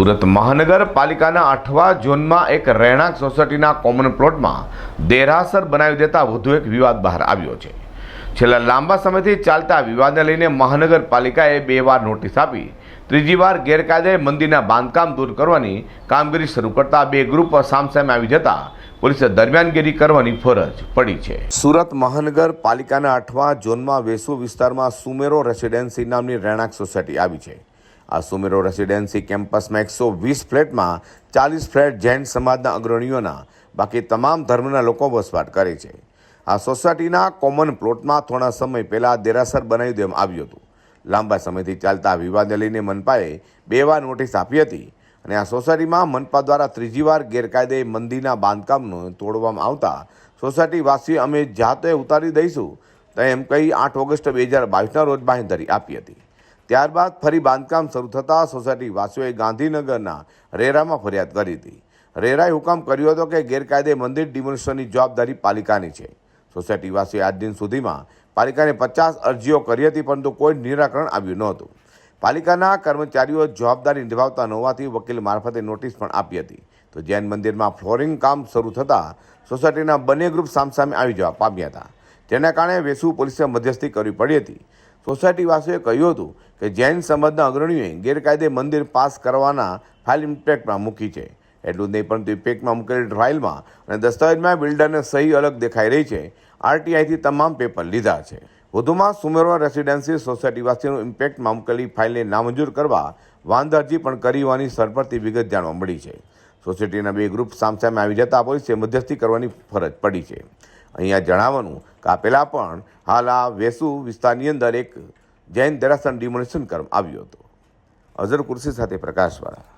સુરત મહાનગરપાલિકાના આઠવા ઝોનમાં એક રહેણાંક સોસાયટીના કોમન પ્લોટમાં દેરાસર બનાવી દેતા વધુ એક વિવાદ બહાર આવ્યો છે. છેલ્લા લાંબા સમયથી ચાલતા વિવાદને લઈને મહાનગરપાલિકાએ બે વાર નોટિસ આપી. ત્રીજી વાર ગેરકાયદે મંદિરના બાંધકામ દૂર કરવાની કામગીરી શરૂ કરતા બે ગ્રુપ સામસામે આવી જતા પોલીસે દરમિયાનગીરી કરવાની ફરજ પડી છે. સુરત મહાનગરપાલિકાના આઠવા ઝોનમાં વેસુ વિસ્તારમાં સુમેરો રેસિડેન્સી નામની રહેણાંક સોસાયટી આવી છે. આ સુમેરો રેસિડેન્સી કેમ્પસમાં એકસો વીસ ફ્લેટમાં ચાલીસ ફ્લેટ જૈન સમાજના અગ્રણીઓના, બાકી તમામ ધર્મના લોકો વસવાટ કરે છે. આ સોસાયટીના કોમન પ્લોટમાં થોડા સમય પહેલાં દેરાસર બનાવી દેવામાં આવ્યું હતું. લાંબા સમયથી ચાલતા વિવાદને લઈને મનપાએ બે વાર નોટિસ આપી હતી અને આ સોસાયટીમાં મનપા દ્વારા ત્રીજી વાર ગેરકાયદે મંદિરના બાંધકામનું તોડવામાં આવતા સોસાયટી વાસીઓ અમે જાતે ઉતારી દઈશું, તો એમ કહી આઠ ઓગસ્ટ બે હજાર બાવીસના રોજ બાંહેધરી આપી હતી. ત્યારબાદ ફરી બાંધકામ શરૂ થતાં સોસાયટી વાસીઓએ ગાંધીનગરના રેરામાં ફરિયાદ કરી હતી. રેરાએ હુકમ કર્યો હતો કે ગેરકાયદે મંદિર ડિમોલિશનની જવાબદારી પાલિકાની છે. સોસાયટી વાસીઓએ આજ દિન સુધીમાં પાલિકાને પચાસ અરજીઓ કરી હતી, પરંતુ કોઈ નિરાકરણ આવ્યું નહોતું. પાલિકાના કર્મચારીઓ જવાબદારી નિભાવતા ન હોવાથી વકીલ મારફતે નોટિસ પણ આપી હતી. તો જૈન મંદિરમાં ફ્લોરિંગ કામ શરૂ થતાં સોસાયટીના બંને ગ્રુપ સામસામે આવી જવા પામ્યા હતા. જેના કારણે વેસુ પોલીસે મધ્યસ્થી કરવી પડી હતી. સોસાયટીવાસીઓએ કહ્યું હતું કે જૈન સમાજના અગ્રણીઓએ ગેરકાયદે મંદિર પાસ કરવાના ફાઇલ ઇમ્પેક્ટમાં મૂકી છે. એટલું જ નહીં, પરંતુ ઇમ્પેક્ટમાં મૂકેલી ફાઇલમાં અને દસ્તાવેજમાં બિલ્ડરને સહી અલગ દેખાઈ રહી છે. આરટીઆઈથી તમામ પેપર લીધા છે. વધુમાં સુમેરવા રેસિડેન્સી સોસાયટીવાસીઓનું ઇમ્પેક્ટમાં મૂકેલી ફાઇલને નામંજૂર કરવા વાંધ અરજી પણ કરી હોવાની સરપરથી વિગત જાણવા મળી છે. સોસાયટીના બે ગ્રુપ સામસામે આવી જતા પોલીસે મધ્યસ્થી કરવાની ફરજ પડી છે. અહીંયા જણાવવાનું કે આ પહેલાં પણ હાલ આ વેસુ વિસ્તારની અંદર એક જૈન દેરાસર ડિમોનેશન કરવામાં આવ્યું હતું. અઝર કુર્સી સાથે પ્રકાશવાળા.